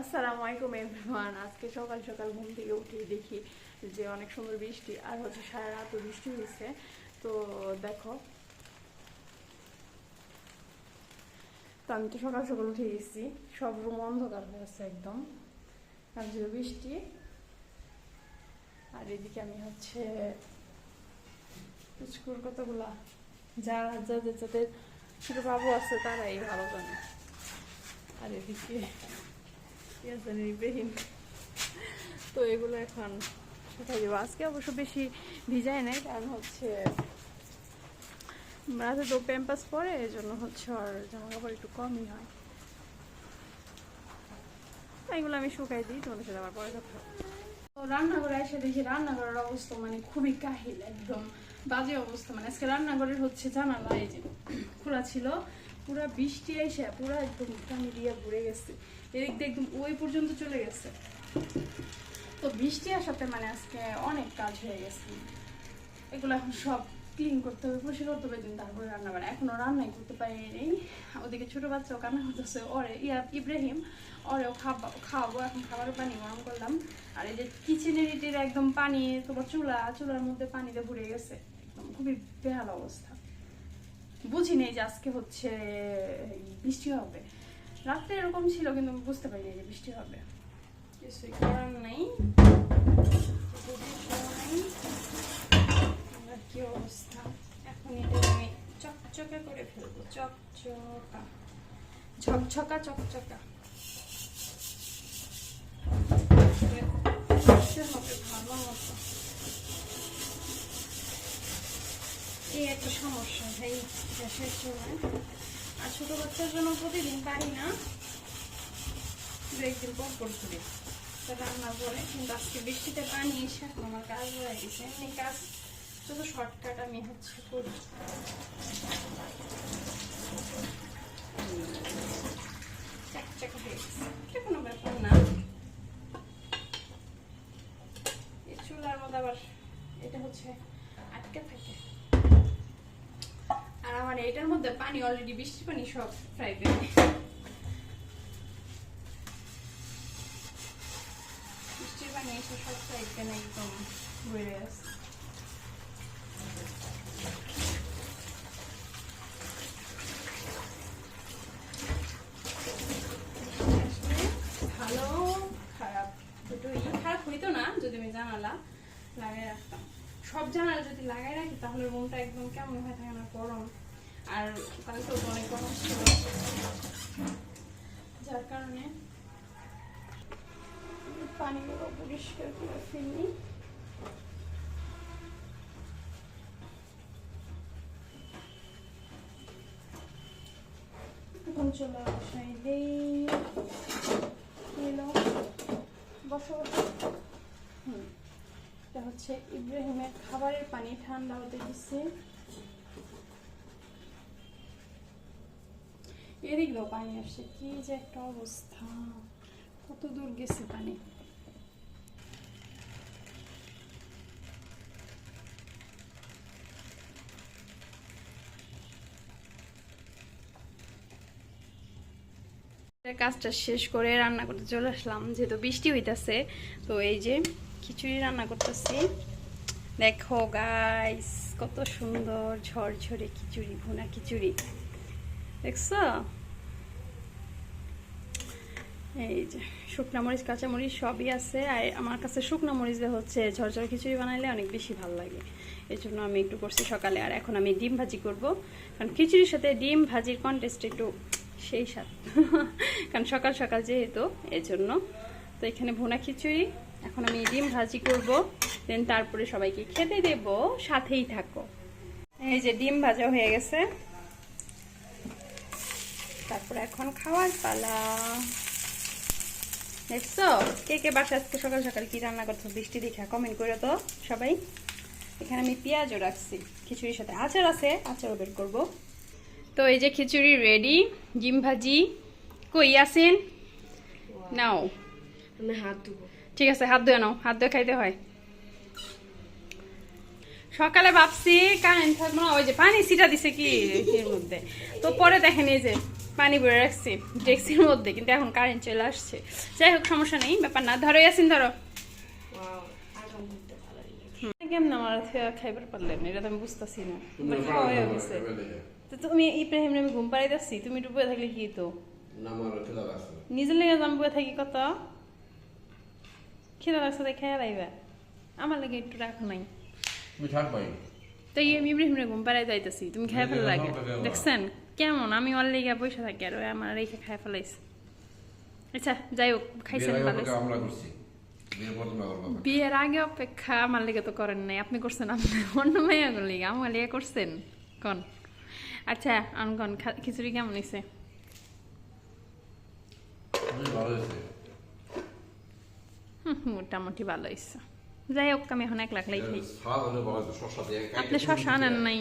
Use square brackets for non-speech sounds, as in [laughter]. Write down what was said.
আসসালামু আলাইকুম এভরিওয়ান আজকে সকাল সকাল ঘুম থেকে উঠে দেখি যে অনেক সুন্দর বৃষ্টি আর হচ্ছে সারা রাতও বৃষ্টি হয়েছে। তো দেখো। তো আমি তো সকাল সকাল উঠে গেছি। সব রুম অন্ধকার হয়ে আছে একদম। আর যে বৃষ্টি, আর এদিকে আমি হচ্ছে স্কুল কতগুলা? যারা যাদের যাদের ছোট বাবু আছে তারাই ভালো জানে। আর এদিকে তো এগুলো এখন শুকাই আজকে অবশ্য বেশি নাই, কারণ হচ্ছে রাতে তো প্যাম্পাস পরে, এই জন্য হচ্ছে আর জামা কাপড় একটু কমই হয়। এগুলো আমি শুকাই দিই, তোমাদের সাথে আবার পরে কথা রান্নাঘরে এসে দেখি রান্নাঘরের অবস্থা মানে খুবই কাহিল, একদম বাজে অবস্থা। মানে আজকে রান্নাঘরের হচ্ছে জানালা, এই যে খোলা ছিল পুরা বৃষ্টি এসে পুরা একদম পানি দিয়ে ভরে গেছে। এদিক দিয়ে একদম ওই পর্যন্ত চলে গেছে। তো বৃষ্টি আসাতে মানে আজকে অনেক কাজ হয়ে গেছে। এগুলো এখন সব ক্লিন করতে হবে পরিষ্কার করতে হবে কিন্তু তারপরে রান্না বান্না এখনও রান্নাই করতে পারিনি। ওদিকে ছোট বাচ্চাও কান্না করতেছে। ওরে ইয়া ইব্রাহিম ওরেও খাবা খাওয়াবো, এখন খাবারের পানি গরম করলাম। আর এই যে কিচেনের ইটের একদম পানি, তোমার চুলা চুলার মধ্যে পানিতে ভরে গেছে। একদম খুবই বেহাল অবস্থা। বুঝি নেই যে আজকে হচ্ছে বৃষ্টি হবে। রাত্রে এরকম ছিল, কিন্তু বুঝতে পারিনি যে বৃষ্টি হবে। কিছুই করার নেই। কি অবস্থা? এখন এটা আমি চকচকে করে ফেলব, চকচকা। ঝকঝকা, চকচকা। হবে ভালো মতো। এই একটা সমস্যা, এই গ্যাসের সময়। আর ছোট বাচ্চার জন্য প্রতিদিন পারি না একদিন পর পর করি রান্না করে, কিন্তু আজকে বৃষ্টিতে পানি এসে আমার কাজ হয়ে গেছে। এমনি কাজ যত শর্টকাট আমি হচ্ছে করি। চাকচাকা হয়ে গেছে। কোনো ব্যাপার না। চুলার মধ্যে আবার এটা হচ্ছে আটকে থাকে। আমার এটার মধ্যে পানি অলরেডি বৃষ্টি পানি সব ফ্রাই প্যানে বৃষ্টির পানি এসে সব ফ্রাই প্যান একদম ভালো, খারাপ খারাপ হইতো না, যদি আমি জানালা রাখতাম। সব জানালা যদি লাগাই রাখি, তাহলে রুমটা একদম কেমন হয়ে থাকে না, গরম। আর কালকে তো অনেক ছিল যার কারণে পানিগুলো পরিষ্কার করে ফেলি। এখন চলে বসাই দেই। বসো বসো হুম। এটা হচ্ছে ইব্রাহিমের খাবারের পানি, ঠান্ডা হতে দিচ্ছে এদিক পানি আসছে কি যে একটা অবস্থা কত দূর গেছে পানি কাজটা শেষ করে রান্না করতে চলে আসলাম যেহেতু বৃষ্টি হইতাছে তো এই যে খিচুড়ি রান্না করতেছি দেখো গাইস কত সুন্দর ঝরঝরে খিচুড়ি ভুনা খিচুড়ি দেখছ? এই যে, শুকনা মরিচ, কাঁচা সবই আছে। আর আমার কাছে শুকনো মরিচ হচ্ছে ঝরঝরে খিচুড়ি বানাইলে অনেক বেশি ভালো লাগে। এই জন্য আমি একটু করছি সকালে। আর এখন আমি ডিম ভাজি করব। কারণ খিচুড়ির সাথে ডিম ভাজির কন্টেস্ট একটু সেই স্বাদ। [laughs] কারণ সকাল সকাল যেহেতু, এই জন্য। তো এখানে ভুনা খিচুড়ি। এখন আমি ডিম ভাজি করব। দেন তারপরে সবাইকে খেতে দেব। সাথেই থাকো। এই যে ডিম ভাজা হয়ে গেছে। তারপরে এখন খাওয়ার পালা। দেখছ? কে কে বাসা আজকে সকাল সকাল কি রান্না করছ বৃষ্টি দেখা কমেন্ট করে তো সবাই। এখানে আমি পেঁয়াজও রাখছি খিচুড়ির সাথে আচার আছে আচারও বের করব। তো এই যে খিচুড়ি রেডি ডিম ভাজি। কই আসেন নাও। আমি হাত ধুবো। ঠিক আছে হাত ধুয়ে নাও হাত ধুয়ে খাইতে হয়। সকালে ভাবছি কারেন্ট থাকব না ওই যে পানি সিটা দিছে কি এর মধ্যে। তো পরে দেখেন এই যে পানি ভরে রাখছি ডেক্সির মধ্যে কিন্তু এখন কারেন্ট চলে আসছে। যাই হোক সমস্যা নেই ব্যাপার না। ধরো ইয়াসিন ধরো। কেমন আমার খাইবার পারলেন? এটা তো আমি বুঝতেছি না। খাওয়া হয়ে গেছে। তো তুমি ইব্রাহিম আমি ঘুম পাড়াই যাচ্ছি তুমি ডুবে থাকলে কি তো নিজের লেগে আমি বয়ে থাকি কত? খিদা লাগছে তাই খেয়ে লাইবা আমার লাগে একটু রাখো নাই। তো ইব্রাহিম ঘুম পাড়াই যাইতেছি তুমি খেয়ে ফেলে লাগে। দেখছেন? কেমন? আমি ওর লেগে বসে থাকি আর ওই আমার রেখে খাই ফেলাইছি। আচ্ছা যাই হোক খাইছেন বিয়ের আগে অপেক্ষা আমার লেগে তো করেন নাই। আপনি করছেন আপনি অন্য মেয়েগুলো লেগে আমার লেগে করছেন? কন। আচ্ছা আনকন খিচুড়ি কেমন হয়েছে? মোটামুটি ভালো হয়েছে। যাই হোক আমি এখন এক লাখ লাই খাই। আপনি শশা আনেন নাই?